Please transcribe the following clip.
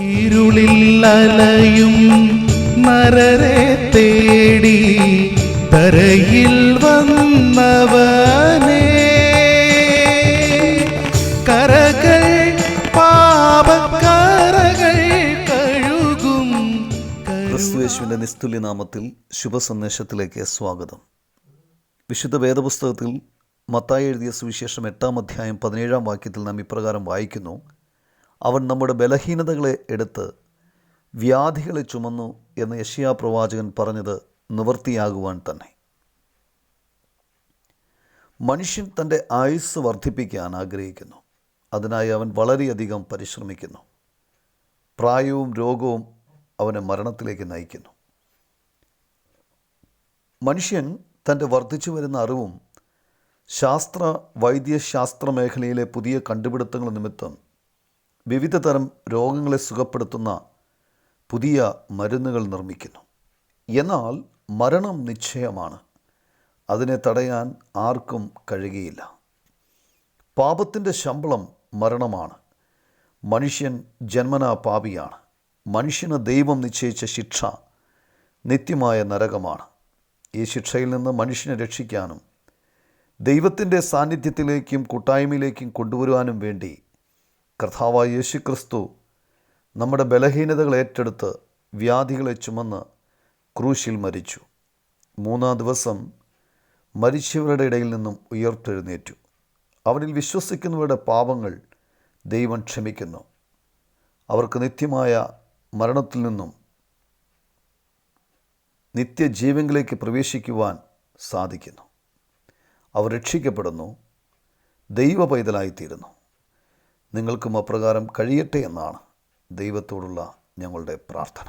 ഇരുളിൽ അലയും നരരെ തേടി തരയിൽ വന്നവനേ. കരകൾ പാപക്കരകൾ കഴുകും ക്രിസ്തുയേശുവിന്റെ നിസ്തുല്യ നാമത്തിൽ ശുഭസന്ദേശത്തിലേക്ക് സ്വാഗതം. വിശുദ്ധ വേദപുസ്തകത്തിൽ മത്തായി എഴുതിയ സുവിശേഷം എട്ടാം അധ്യായം പതിനേഴാം വാക്യത്തിൽ നാം ഇപ്രകാരം വായിക്കുന്നു. അവൻ നമ്മുടെ ബലഹീനതകളെ എടുത്ത് വ്യാധികളെ ചുമന്നു എന്ന് യഷിയാ പ്രവാചകൻ പറഞ്ഞത് നിവൃത്തിയാകുവാൻ തന്നെ. മനുഷ്യൻ തന്റെ ആയുസ് വർദ്ധിപ്പിക്കാൻ ആഗ്രഹിക്കുന്നു. അതിനായി അവൻ വളരെയധികം പരിശ്രമിക്കുന്നു. പ്രായവും രോഗവും അവനെ മരണത്തിലേക്ക് നയിക്കുന്നു. മനുഷ്യൻ തന്റെ വർദ്ധിച്ചു വരുന്ന അറിവും ശാസ്ത്ര വൈദ്യശാസ്ത്ര മേഖലയിലെ പുതിയ കണ്ടുപിടുത്തങ്ങൾ നിമിത്തം വിവിധ തരം രോഗങ്ങളെ സുഖപ്പെടുത്തുന്ന പുതിയ മരുന്നുകൾ നിർമ്മിക്കുന്നു. എന്നാൽ മരണം നിശ്ചയമാണ്. അതിനെ തടയാൻ ആർക്കും കഴിയുകയില്ല. പാപത്തിന്റെ ശമ്പളം മരണമാണ്. മനുഷ്യൻ ജന്മനാ പാപിയാണ്. മനുഷ്യന് ദൈവം നിശ്ചയിച്ച ശിക്ഷ നിത്യമായ നരകമാണ്. ഈ ശിക്ഷയിൽ നിന്ന് മനുഷ്യനെ രക്ഷിക്കാനും ദൈവത്തിന്റെ സാന്നിധ്യത്തിലേക്കും കൂട്ടായ്മയിലേക്കും കൊണ്ടുവരുവാനും വേണ്ടി കർത്താവായ യേശു ക്രിസ്തു നമ്മുടെ ബലഹീനതകൾ ഏറ്റെടുത്ത് വ്യാധികളെ ചുമന്ന് ക്രൂശിൽ മരിച്ചു. മൂന്നാം ദിവസം മരിച്ചവരുടെ ഇടയിൽ നിന്നും ഉയർത്തെഴുന്നേറ്റു. അവനിൽ വിശ്വസിക്കുന്നവരുടെ പാപങ്ങൾ ദൈവം ക്ഷമിക്കുന്നു. അവർക്ക് നിത്യമായ മരണത്തിൽ നിന്നും നിത്യജീവങ്ങളിലേക്ക് പ്രവേശിക്കുവാൻ സാധിക്കുന്നു. അവർ രക്ഷിക്കപ്പെടുന്നു. ദൈവ പൈതലായിത്തീരുന്നു നിങ്ങൾക്കും അപ്രകാരം കഴിയട്ടെ എന്നാണ് ദൈവത്തോടുള്ള ഞങ്ങളുടെ പ്രാർത്ഥന.